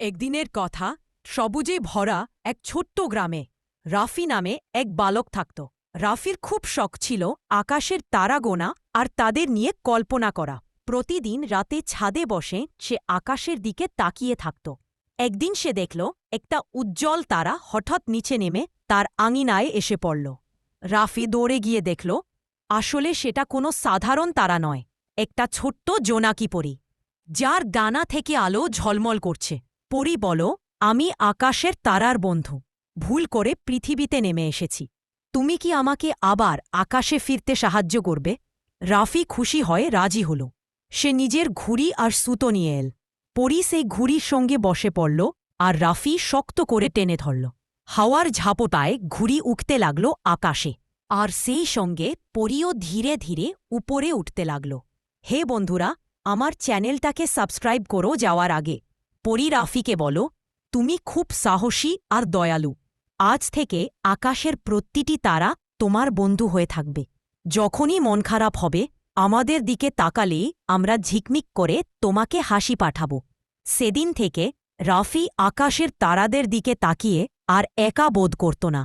একদিনের কথা, সবুজে ভরা এক ছোট্ট গ্রামে। রাফি নামে এক বালক থাকত। রাফির খুব শখ ছিল আকাশের তারা গোনা আর তাদের নিয়ে কল্পনা করা। প্রতিদিন রাতে ছাদে বসে সে আকাশের দিকে তাকিয়ে থাকত। একদিন সে দেখল, একটা উজ্জ্বল তারা হঠাৎ নিচে নেমে তার আঙিনায় এসে পড়ল। রাফি দৌড়ে গিয়ে দেখল, আসলে সেটা কোনো সাধারণ তারা নয়, একটা ছোট্ট জোনাকি পরি, যার ডানা থেকে আলো ঝলমল করছে। পরি বল, আমি আকাশের তারার বন্ধু। ভুল করে পৃথিবীতে নেমে এসেছি। তুমি কি আমাকে আবার আকাশে ফিরতে সাহায্য করবে? রাফি খুশি হয়ে রাজি হল। সে নিজের ঘুড়ি আর সুতো নিয়ে এল। পরি সেই ঘুড়ির সঙ্গে বসে পড়ল আর রাফি শক্ত করে টেনে ধরল। হাওয়ার ঝাপটায় ঘুড়ি উঠতে লাগল আকাশে। আর সেই সঙ্গে পরিও ধীরে ধীরে উপরে উঠতে লাগল। হে বন্ধুরা, আমার চ্যানেলটাকে সাবস্ক্রাইব করো যাওয়ার আগে। পরি রাফিকে বলো, তুমি খুব সাহসী আর দয়ালু। আজ থেকে আকাশের প্রতিটি তারা তোমার বন্ধু হয়ে থাকবে। যখনই মন খারাপ হবে, আমাদের দিকে তাকালেই আমরা ঝিকমিক করে তোমাকে হাসি পাঠাব। সেদিন থেকে রাফি আকাশের তারাদের দিকে তাকিয়ে আর একা বোধ করত না।